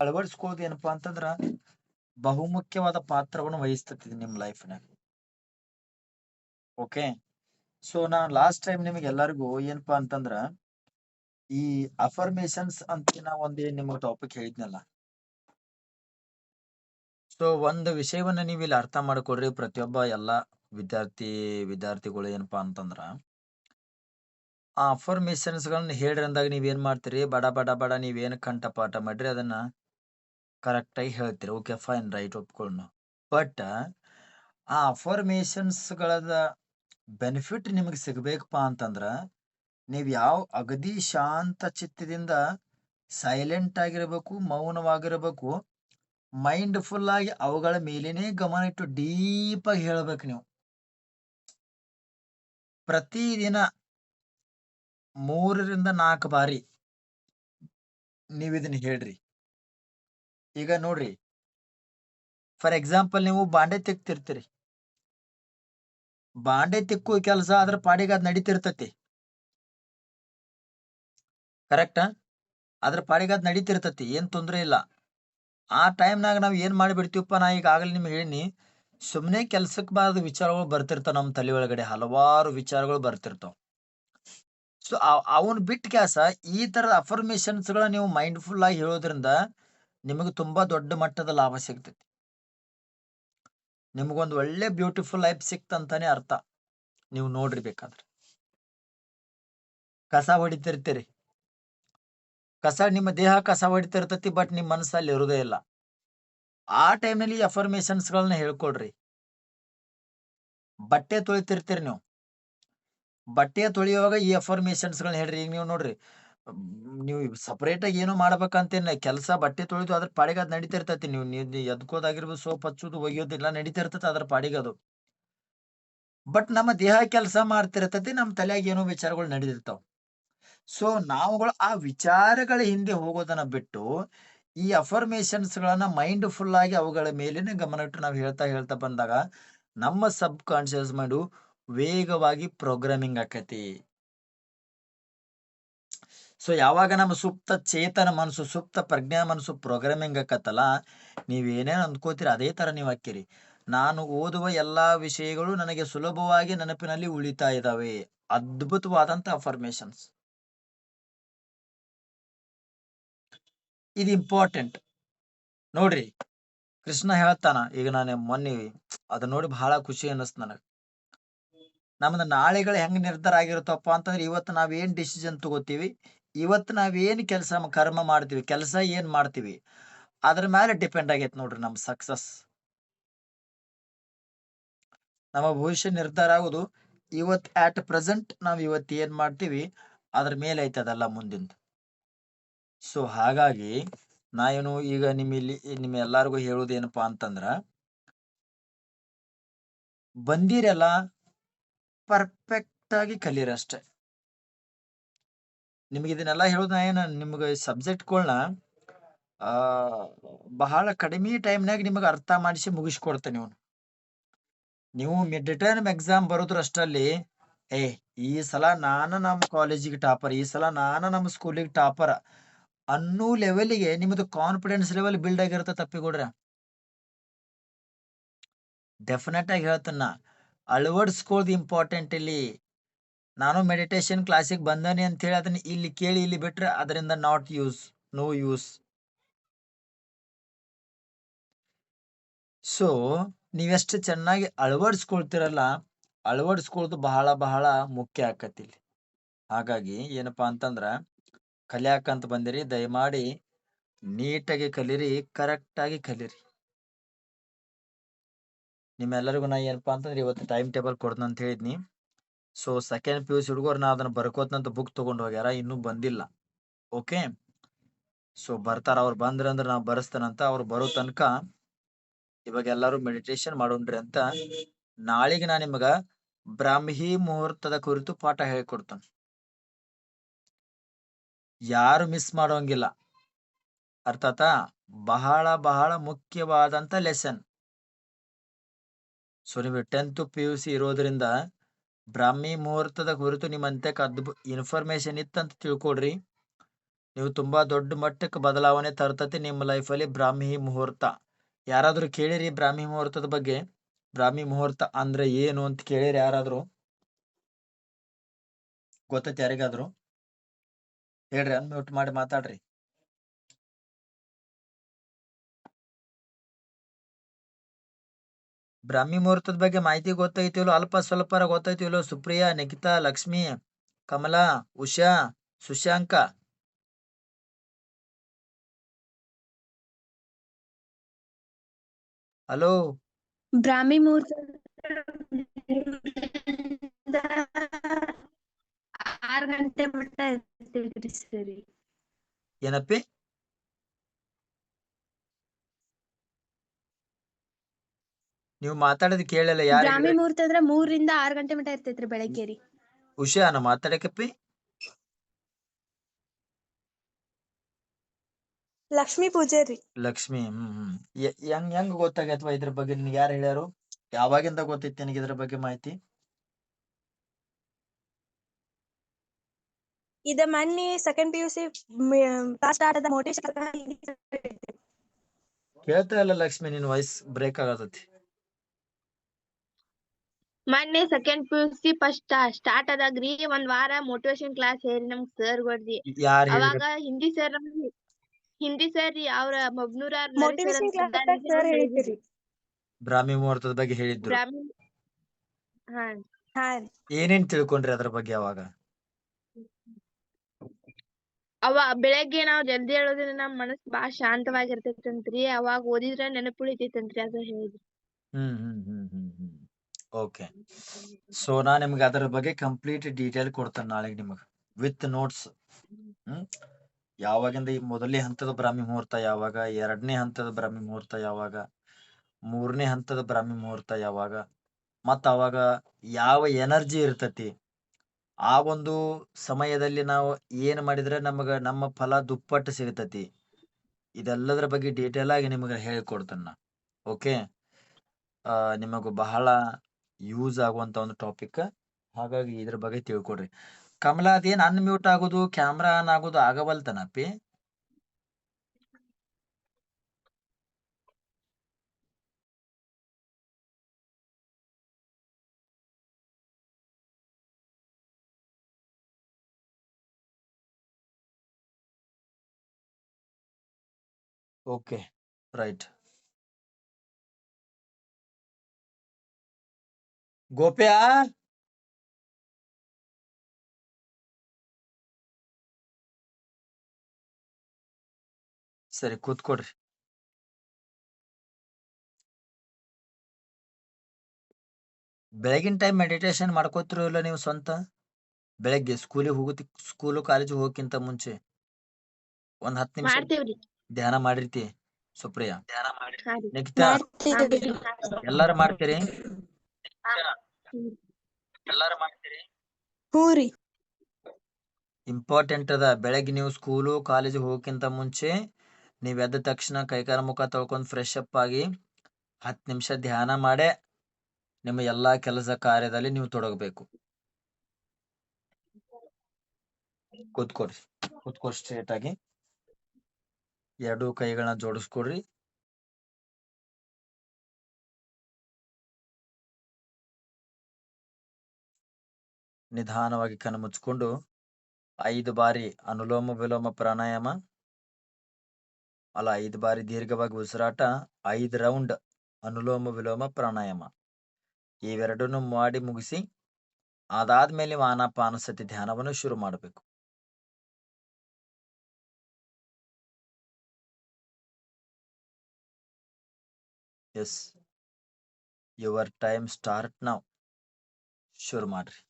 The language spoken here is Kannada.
ಅಳವಡಿಸ್ಕೊಳ್ಳೋದು ಏನಪ್ಪಾ ಅಂತಂದ್ರ ಬಹುಮುಖ್ಯವಾದ ಪಾತ್ರವನ್ನು ವಹಿಸ್ತತಿ ನಿಮ್ ಲೈಫ್ನಾಗ ಓಕೆ ಸೊ ನಾ ಲಾಸ್ಟ್ ಟೈಮ್ ನಿಮಗೆ ಎಲ್ಲರಿಗೂ ಏನಪ್ಪಾ ಅಂತಂದ್ರ ಈ ಅಫರ್ಮೇಶನ್ಸ್ ಅಂತ ನಾ ಒಂದ್ ನಿಮಗೆ ಟಾಪಿಕ್ ಹೇಳಿದ್ನಲ್ಲ. ಸೊ ಒಂದು ವಿಷಯವನ್ನ ನೀವು ಇಲ್ಲಿ ಅರ್ಥ ಮಾಡ್ಕೊಡ್ರಿ ಪ್ರತಿಯೊಬ್ಬ ಎಲ್ಲಾ ವಿದ್ಯಾರ್ಥಿ, ವಿದ್ಯಾರ್ಥಿಗಳು ಏನಪ್ಪಾ ಅಂತಂದ್ರ. ಆ ಅಫರ್ಮೇಶನ್ಸ್ ಗಳನ್ನ ಹೇಳ್ರಿ ಅಂದಾಗ ನೀವೇನ್ ಮಾಡ್ತೀರಿ? ಬಡ ಬಡ ಬಡ, ನೀವೇನ್ ಕಂಠಪಾಠ ಮಾಡ್ರಿ? ಅದನ್ನ ಕರೆಕ್ಟ್ ಆಗಿ ಹೇಳ್ತೀರಿ. ಓಕೆ ಫೈನ್ ರೈಟ್ ಒಪ್ಕೊಳ್ಳೋಣ ಬಟ್ ಆ ಅಫರ್ಮೇಷನ್ಸ್ಗಳದ ಬೆನಿಫಿಟ್ ನಿಮಗೆ ಸಿಗಬೇಕಪ್ಪ ಅಂತಂದ್ರ, ನೀವ್ ಯಾವ ಅಗದಿ ಶಾಂತ ಚಿತ್ತದಿಂದ ಸೈಲೆಂಟ್ ಆಗಿರಬೇಕು, ಮೌನವಾಗಿರಬೇಕು ಮೈಂಡ್ಫುಲ್ ಆಗಿ ಅವುಗಳ ಮೇಲೇನೆ ಗಮನ ಇಟ್ಟು ಡೀಪಾಗಿ ಹೇಳ್ಬೇಕು ನೀವು. ಪ್ರತಿದಿನ ಮೂರರಿಂದ ನಾಲ್ಕು ಬಾರಿ ನೀವು ಇದನ್ನ ಹೇಳ್ರಿ. ಈಗ ನೋಡ್ರಿ. ಫಾರ್ ಎಕ್ಸಾಂಪಲ್ ನೀವು ಬಾಂಡೆ ತೆಗ್ತಿರ್ತೀರಿ. ಬಾಂಡೆ ತಿಕ್ಕುವ ಕೆಲಸ ಅದ್ರ ಪಾಡಿಗೆ ಅದ್ ನಡೀತಿರ್ತತಿ. ಕರೆಕ್ಟಾ ಅದ್ರ ಪಾಡಿಗೆ ಅದ್ ನಡೀತಿರ್ತತಿ, ಏನ್ ತೊಂದ್ರೆ ಇಲ್ಲ. ಆ ಟೈಮ್ನಾಗ ನಾವು ಏನ್ ಮಾಡಿಬಿಡ್ತೀವಪ್ಪ, ನಾ ಈಗಾಗಲೇ ನಿಮ್ಗೆ ಹೇಳಿನಿ. ಸುಮ್ಮನೆ ಕೆಲ್ಸಕ್ಕೆ ಬಾರದ ವಿಚಾರಗಳು ಬರ್ತಿರ್ತಾವ ನಮ್ಮ ತಲೆ ಒಳಗಡೆ, ಹಲವಾರು ವಿಚಾರಗಳು ಬರ್ತಿರ್ತಾವ. ಸೊ ಅವನ್ ಬಿಟ್ಟ ಕ್ಯಾಸ ಈ ತರದ ಅಫರ್ಮೇಶನ್ಸ್ಗಳ ನೀವು ಮೈಂಡ್ಫುಲ್ ಆಗಿ ಹೇಳೋದ್ರಿಂದ ನಿಮಗೆ ತುಂಬಾ ದೊಡ್ಡ ಮಟ್ಟದ ಲಾಭ ಸಿಗ್ತೈತಿ. ನಿಮಗೊಂದು ಒಳ್ಳೆ ಬ್ಯೂಟಿಫುಲ್ ಲೈಫ್ ಸಿಕ್ತಂತಾನೆ ಅರ್ಥ. ನೀವು ನೋಡ್ರಿ ಬೇಕಾದ್ರೆ. ಕಸ ಹೊಡಿತಿರ್ತೀರಿ. ಕಸ ನಿಮ್ಮ ದೇಹ ಕಸ ಹೊಡಿತಿರ್ತತಿ ಬಟ್ ನಿಮ್ ಮನಸ್ಸಲ್ಲಿ ಇರುದೇ ಇಲ್ಲ. ಆ ಟೈಮ್ನಲ್ಲಿ ಅಫರ್ಮೇಶನ್ಸ್ ಗಳನ್ನ ಹೇಳ್ಕೊಳ್ರಿ ಬಟ್ಟೆ ತೊಳಿತಿರ್ತೀರಿ ನೀವು. ಬಟ್ಟೆ ತೊಳೆಯುವಾಗ ಈ ಅಫರ್ಮೇಶನ್ಸ್ ಗಳನ್ನ ಹೇಳ್ರಿ. ಈಗ ನೀವು ನೋಡ್ರಿ. ನೀವು ಸಪರೇಟ್ ಆಗಿ ಏನೋ ಮಾಡ್ಬೇಕಂತೇನ, ಕೆಲಸ ಬಟ್ಟೆ ತೊಳೆದು ಅದ್ರ ಪಾಡಿಗೆ ಅದು ನಡೀತಿರ್ತೈತಿ ನೀವು ನೀವು ಎದ್ಕೋದಾಗಿರ್ಬೋದು, ಸೋಪ್ ಹಚ್ಚೋದು, ಒಗೆಯೋದು ಎಲ್ಲ ನಡೀತಿರ್ತೈತಿ ಅದ್ರ ಪಾಡಿಗೆ ಅದು. ಬಟ್ ನಮ್ಮ ದೇಹ ಕೆಲಸ ಮಾಡ್ತಿರ್ತೈತಿ, ನಮ್ಮ ತಲೆಯಾಗ ಏನೋ ವಿಚಾರಗಳು ನಡೀತಿರ್ತಾವ. ಸೊ ನಾವುಗಳು ಆ ವಿಚಾರಗಳ ಹಿಂದೆ ಹೋಗೋದನ್ನ ಬಿಟ್ಟು, ಈ ಅಫರ್ಮೇಶನ್ಸ್ ಗಳನ್ನ ಮೈಂಡ್ ಫುಲ್ ಆಗಿ ಅವುಗಳ ಮೇಲಿನ ಗಮನ ಇಟ್ಟು ನಾವು ಹೇಳ್ತಾ ಹೇಳ್ತಾ ಬಂದಾಗ, ನಮ್ಮ ಸಬ್ ಕಾನ್ಶಿಯಸ್ ಮೈಂಡು ವೇಗವಾಗಿ ಪ್ರೋಗ್ರಾಮಿಂಗ್ ಆಕತಿ. ಸೊ ಯಾವಾಗ ನಮ್ಮ ಸುಪ್ತ ಚೇತನ ಮನಸ್ಸು ಸುಪ್ತ ಪ್ರಜ್ಞಾ ಮನಸ್ಸು ಪ್ರೋಗ್ರಾಮಿಂಗ್ ಆಕತ್ತಲ್ಲ ನೀವೇನೇನು ಅಂದ್ಕೋತೀರಿ ಅದೇ ತರ ನೀವು ಹಾಕಿರಿ ನಾನು ಓದುವ ಎಲ್ಲಾ ವಿಷಯಗಳು ನನಗೆ ಸುಲಭವಾಗಿ ನೆನಪಿನಲ್ಲಿ ಉಳಿತಾ ಇದಾವೆ. ಅದ್ಭುತವಾದಂತ ಅಫರ್ಮೇಶನ್ಸ್ ಇದು ಇಂಪಾರ್ಟೆಂಟ್ ನೋಡ್ರಿ, ಕೃಷ್ಣ ಹೇಳ್ತಾನ, ಈಗ ನಾನು ಮೊನ್ನೆ ಅದ ನೋಡಿ ಬಹಳ ಖುಷಿ ಅನ್ನಿಸ್ತು ನನಗೆ. ನಮ್ದು ನಾಳೆಗಳು ಹೆಂಗ್ ನಿರ್ಧಾರ ಆಗಿರುತ್ತಪ್ಪ ಅಂತಂದ್ರೆ ಇವತ್ತು ನಾವೇನ್ ಡಿಸಿಷನ್ ತಗೋತೀವಿ? ಇವತ್ತು ನಾವೇನು ಕೆಲಸ ಕರ್ಮ ಮಾಡ್ತೀವಿ, ಕೆಲಸ ಏನ್ ಮಾಡ್ತೀವಿ, ಅದ್ರ ಮೇಲೆ ಡಿಪೆಂಡ್ ಆಗೈತೆ ನೋಡ್ರಿ ನಮ್ ಸಕ್ಸಸ್. ನಮ್ಮ ಭವಿಷ್ಯ ನಿರ್ಧಾರ ಆಗೋದು ಇವತ್ತು ಆಟ್ ಪ್ರೆಸೆಂಟ್ ನಾವ್ ಇವತ್ತು ಏನ್ ಮಾಡ್ತೀವಿ, ಅದ್ರ ಮೇಲೆ ಐತೆ ಅದೆಲ್ಲ ಮುಂದಿಂದ. ಸೊ ಹಾಗಾಗಿ ನಾ ಏನು ಈಗ ನಿಮ್ ಇಲ್ಲಿ ನಿಮ್ ಎಲ್ಲಾರ್ಗು ಹೇಳುದು ಏನಪ್ಪಾ ಅಂತಂದ್ರ, ಬಂದಿರಲ್ಲ ಪರ್ಫೆಕ್ಟ್ ಆಗಿ ಕಲಿಯರಷ್ಟೇ ನಿಮ್ಗೆ ಇದನ್ನೆಲ್ಲ ಹೇಳೋದು ನಾ ಏನ, ನಿಮ್ಗೆ ಸಬ್ಜೆಕ್ಟ್ಗಳನ್ನ ಆ, ಬಹಳ ಕಡಿಮೆ ಟೈಮ್ನಾಗ ನಿಮಗೆ ಅರ್ಥ ಮಾಡಿಸಿ ಮುಗಿಸ್ಕೊಡ್ತೇನೆ ನೀವು ನೀವು ಮಿಡ್ ಟರ್ಮ್ ಎಕ್ಸಾಮ್ ಬರೋದ್ರಷ್ಟಲ್ಲಿ, ಏ, ಈ ಸಲ ನಾನು ನಮ್ಮ ಕಾಲೇಜಿಗೆ ಟಾಪರ್ ಈ ಸಲ ನಾನು ನಮ್ಮ ಸ್ಕೂಲಿಗೆ ಟಾಪರ್ ಅನ್ನೋ ಲೆವೆಲ್ಗೆ ನಿಮ್ಮದು ಕಾನ್ಫಿಡೆನ್ಸ್ ಲೆವೆಲ್ ಬಿಲ್ಡ್ ಆಗಿರುತ್ತೆ ತಪ್ಪಿಕೊಡ್ರ ಡೆಫಿನೆಟ್ ಆಗಿ ಹೇಳ್ತೇನೆ ನಾ. ಅಳವಡಿಸ್ಕೊಳ್ಳೋದು ಇಂಪಾರ್ಟೆಂಟ್ ಇಲ್ಲಿ. ನಾನು ಮೆಡಿಟೇಷನ್ ಕ್ಲಾಸಿಗೆ ಬಂದಾನೆ ಅಂತ ಹೇಳಿ ಅದನ್ನ ಇಲ್ಲಿ ಕೇಳಿ ಇಲ್ಲಿ ಬಿಟ್ರೆ ಅದರಿಂದ not use no use so ನೀವೆಷ್ಟು ಚೆನ್ನಾಗಿ ಅಳವಡಿಸ್ಕೊಳ್ತಿರಲ್ಲ ಅಳವಡಿಸ್ಕೊಳ್ಳೋದು ಬಹಳ ಬಹಳ ಮುಖ್ಯ ಆಕತಿ ಇಲ್ಲಿ. ಹಾಗಾಗಿ ಏನಪ್ಪಾ ಅಂತಂದ್ರ ಕಲಿಯಾಕಂತ ಬಂದಿರಿ, ದಯಮಾಡಿ ನೀಟಾಗಿ ಕಲೀರಿ ಕರೆಕ್ಟ್ ಆಗಿ ಕಲೀರಿ. ನಿಮ್ಮೆಲ್ಲರಿಗೂ ನಾ ಏನಪ್ಪಾ ಅಂತಂದ್ರೆ ಇವತ್ತು ಟೈಮ್ ಟೇಬಲ್ ಕೊಡ್ತೀನಿ ಅಂತ ಹೇಳಿದ್ನಿ. So second P U C ಹುಡುಗರು ನಾ ಅದನ್ನ ಬರ್ಕೋತಂತ ಬುಕ್ ತಗೊಂಡು ಹೋಗ್ಯಾರ, ಇನ್ನೂ ಬಂದಿಲ್ಲ. ಓಕೆ ಸೊ ಬರ್ತಾರ ಅವ್ರು ಬಂದ್ರೆ ಅಂದ್ರೆ ನಾವು ಬರಸ್ತಾನಂತ ಅವ್ರು ಬರೋ ತನಕ ಇವಾಗ ಎಲ್ಲರೂ ಮೆಡಿಟೇಷನ್ ಮಾಡೋಣ್ರಿ ಅಂತ ನಾಳೆಗೆ ನಾ ನಿಮಗ ಬ್ರಾಹ್ಮಿ ಮುಹೂರ್ತದ ಕುರಿತು ಪಾಠ ಹೇಳಿಕೊಡ್ತಾನ. ಯಾರು ಮಿಸ್ ಮಾಡೋಂಗಿಲ್ಲ. ಅರ್ಥಾತ ಬಹಳ ಬಹಳ ಮುಖ್ಯವಾದಂತ ಲೆಸನ್ ಸೊ ನೀವು ಟೆಂತ್ ಪಿ ಯು ಸಿ ಇರೋದ್ರಿಂದ ಬ್ರಾಹ್ಮಿ ಮುಹೂರ್ತದ ಕುರಿತು ನಿಮ್ಮ ಅಂತ್ಯಕ್ಕೆ ಅದ್ಭುತ ಇನ್ಫಾರ್ಮೇಶನ್ ಇತ್ತಂತ ತಿಳ್ಕೊಡ್ರಿ ನೀವು ತುಂಬಾ ದೊಡ್ಡ ಮಟ್ಟಕ್ಕೆ ಬದಲಾವಣೆ ತರ್ತತಿ ನಿಮ್ಮ ಲೈಫಲ್ಲಿ ಬ್ರಾಹ್ಮಿ ಮುಹೂರ್ತ. ಯಾರಾದ್ರೂ ಕೇಳಿರಿ ಬ್ರಾಹ್ಮಿ ಮುಹೂರ್ತದ ಬಗ್ಗೆ. ಬ್ರಾಹ್ಮಿ ಮುಹೂರ್ತ ಅಂದ್ರೆ ಏನು ಅಂತ ಕೇಳಿರಿ ಯಾರಾದರೂ. ಗೊತ್ತೈತಿ ಯಾರಿಗಾದರೂ? ಹೇಳ್ರಿ ಅನ್ಮ್ಯೂಟ್ ಮಾಡಿ ಮಾತಾಡ್ರಿ. ಬ್ರಾಹ್ಮಿ ಮುಹೂರ್ತದ ಬಗ್ಗೆ ಮಾಹಿತಿ ಗೊತ್ತೈತಿಲ್ಲೋ ಅಲ್ಪ ಸ್ವಲ್ಪರ ಗೊತ್ತೈತಿಲ್ಲೋ ಸುಪ್ರಿಯಾ ನಿಖಿತಾ ಲಕ್ಷ್ಮಿ ಕಮಲಾ ಉಷಾ ಸುಶಾಂಕ. ಹಲೋ? ಬ್ರಾಹ್ಮಿ ಮುಹೂರ್ತ ಆರ್ ಗಂಟೆ ಮಟ್ಟ ಏನಪ್ಪಿ? ನೀವು ಮಾತಾಡೋದು ಕೇಳಲ್ಲ ಯಾರು ಬ್ರಾಹ್ಮಿ ಮುಹೂರ್ತ ಅಂದ್ರೆ ಮೂರರಿಂದ ಆರ್ ಗಂಟೆ ಮಟ ಇರ್ತೈತ್ರಿ ಬೆಳಗ್ಗೆ ರೀ ಉಷಾ ನಾ ಮಾತಾಡಕಪ್ಪಿ ಲಕ್ಷ್ಮಿ ಪೂಜೆ ರೀ. ಲಕ್ಷ್ಮಿ ಹ್ಮ್ ಹ್ಮ್. ಯ- ಹೆಂಗ್ ಹೆಂಗ್ ಗೊತ್ತಾಗೈತವ ಇದ್ರ ಬಗ್ಗೆ ನಿನ್ಗೆ ಯಾರು ಹೇಳ್ಯಾರು? ಯಾವಾಗಿಂದ ಗೊತ್ತೈತಿ ನಿನಗೆ ಇದ್ರ ಬಗ್ಗೆ ಮಾಹಿತಿ? ಇದ ಮನ್ನಿ second P U C start ಆದ ಮೋಟಿವೇಶನ್ ಕೇಳ್ತಾ ಇಲ್ಲ ಲಕ್ಷ್ಮಿ ನಿನ್ ವಾಯ್ಸ್ ಬ್ರೇಕ್ ಆಗತೈತಿ ಮೊನ್ನೆ second P U C first start ಆದಾಗ್ರಿ ಒಂದ್ ವಾರ motivation ಕ್ಲಾಸ್ ಹೇಳಿ ನಮ್ ಸರ್ ಗೊಡ್ರಿ ಯಾರು ಅವಾಗ ಹಿಂದಿ ಸರ್ ಹಿಂದಿ ಸರ್ ರೀ ಅವ್ರ ಮಬ್ನೂರ ಮೋಟಿವೇಶನ್ ಕ್ಲಾಸ್ ಸರ್ ಹೇಳಿದ್ರಿ. ಬ್ರಾಹ್ಮಿ ಮುಹೂರ್ತದ ಬಗ್ಗೆ ಹೇಳಿದ್ರು. ಹಾ ಹಾ ಏನೇನ್ ತಿಳ್ಕೊಂಡ್ರಿ ಅದ್ರ ಬಗ್ಗೆ ಅವಾಗ? ಅವ ಬೆಳಗ್ಗೆ ನಾವ್ ಜಲ್ದಿ ಹೇಳೋದ್ರಿಂದ ನಮ್ ಮನಸ್ ಬಾಳ ಶಾಂತವಾಗಿರ್ತೈತಂತ್ರಿ ಅವಾಗ ಓದಿದ್ರ ನೆನಪು ಉಳಿತೈತಂತ್ರಿ ಅದ ಹೇಳಿದ್ರು. ಹ್ಮ್ ಹ್ಮ್ ಹ್ಮ್ ಹ್ಮ್ ಹ್ಮ್. ಓಕೆ ಸೊ ನಾ ನಿಮ್ಗೆ ಅದರ ಬಗ್ಗೆ ಕಂಪ್ಲೀಟ್ ಡೀಟೇಲ್ ಕೊಡ್ತೇನೆ ನಾಳೆಗೆ ನಿಮಗೆ ವಿತ್ ನೋಟ್ಸ್ ಯಾವಾಗಿಂದ ಈ ಮೊದಲನೇ ಹಂತದ ಬ್ರಾಹ್ಮಿ ಮುಹೂರ್ತ, ಯಾವಾಗ? ಎರಡನೇ ಹಂತದ ಬ್ರಾಹ್ಮಿ ಮುಹೂರ್ತ, ಯಾವಾಗ? ಮೂರನೇ ಹಂತದ ಬ್ರಾಹ್ಮಿ ಮುಹೂರ್ತ, ಯಾವಾಗ? ಮತ್ತ ಅವಾಗ ಯಾವ ಎನರ್ಜಿ ಇರ್ತತಿ? ಆ ಒಂದು ಸಮಯದಲ್ಲಿ ನಾವು ಏನು ಮಾಡಿದ್ರೆ ನಮಗೆ ನಮ್ಮ ಫಲ ದುಪ್ಪಟ್ಟು ಸಿಗತೈತಿ. ಇದೆಲ್ಲದರ ಬಗ್ಗೆ ಡೀಟೇಲ್ ಆಗಿ ನಿಮಗೆ ಹೇಳಿಕೊಡ್ತೇನೆ ನಾ. ಓಕೆ ನಿಮಗೂ ಬಹಳ ಯೂಸ್ ಆಗುವಂತ ಒಂದು ಟಾಪಿಕ್ ಹಾಗಾಗಿ ಇದ್ರ ಬಗ್ಗೆ ತಿಳ್ಕೊಡ್ರಿ ಕಮಲಾ ಅದೇನ್ ಅನ್ಮ್ಯೂಟ್ ಆಗೋದು ಕ್ಯಾಮ್ರಾ ಆನ್ ಆಗೋದು ಆಗವಲ್ತನಪ್ಪಿ ಓಕೆ ರೈಟ್ ಗೋಪ್ಯಾ ಸರಿ ಕೂತ್ಕೊಡ್ರಿ ಬೆಳಗಿನ ಟೈಮ್ ಮೆಡಿಟೇಷನ್ ಮಾಡ್ಕೋತಿರೋ ಇಲ್ಲ ನೀವು ಸ್ವಂತ? ಬೆಳಗ್ಗೆ ಸ್ಕೂಲಿಗೆ ಹೋಗುತ್ತಿ ಸ್ಕೂಲು ಕಾಲೇಜ್ ಹೋಗಕ್ಕಿಂತ ಮುಂಚೆ ಒಂದ್ ಹತ್ತು ನಿಮಿಷ ಧ್ಯಾನ ಮಾಡಿರ್ತಿ ಸುಪ್ರಿಯಾ? ಧ್ಯಾನ ಮಾಡಿ ನೆಕ್ಸ್ಟ್? ಎಲ್ಲಾರು ಮಾಡ್ತೀರಿ. ಎಲ್ಲಾರು ಮಾಡ್ತೀರಿ? ಹ್ಞೂ ರೀ. ಇಂಪಾರ್ಟೆಂಟ್ ಅದ. ಬೆಳಗ್ಗೆ ನೀವು ಸ್ಕೂಲು ಕಾಲೇಜಿಗೆ ಹೋಗಕ್ಕಿಂತ ಮುಂಚೆ ನೀವ್ ಎದ್ದ ತಕ್ಷಣ ಕೈಕಾಲ ಮುಖ ತೊಳ್ಕೊಂಡ್ ಫ್ರೆಶ್ ಅಪ್ ಆಗಿ ಹತ್ತು ನಿಮಿಷ ಧ್ಯಾನ ಮಾಡೇ ನಿಮ್ಮ ಎಲ್ಲಾ ಕೆಲಸ ಕಾರ್ಯದಲ್ಲಿ ನೀವು ತೊಡಗಬೇಕು. ಕೂತ್ಕೊಡ್ರಿ ಕೂತ್ಕೊ ಸ್ಟ್ರೇಟ್ ಆಗಿ. ಎರಡೂ ಕೈಗಳನ್ನ ಜೋಡಿಸ್ಕೊಡ್ರಿ ನಿಧಾನವಾಗಿ ಕಣ್ಣು ಮುಚ್ಕೊಂಡು ಐದು ಬಾರಿ ಅನುಲೋಮ ವಿಲೋಮ ಪ್ರಾಣಾಯಾಮ, ಅಲ್ಲ ಐದು ಬಾರಿ ದೀರ್ಘವಾಗಿ ಉಸಿರಾಟ, ಐದು ರೌಂಡ್ ಅನುಲೋಮ ವಿಲೋಮ ಪ್ರಾಣಾಯಾಮ. ಇವೆರಡನ್ನು ಮಾಡಿ ಮುಗಿಸಿ ಅದಾದ್ಮೇಲೆ ನೀವು ಆನಾಪಾನಸತಿ ಧ್ಯಾನವನ್ನು ಶುರು ಮಾಡಬೇಕು. ಎಸ್, ಯುವರ್ ಟೈಮ್ ಸ್ಟಾರ್ಟ್ ನಾವು. ಶುರು ಮಾಡ್ರಿ.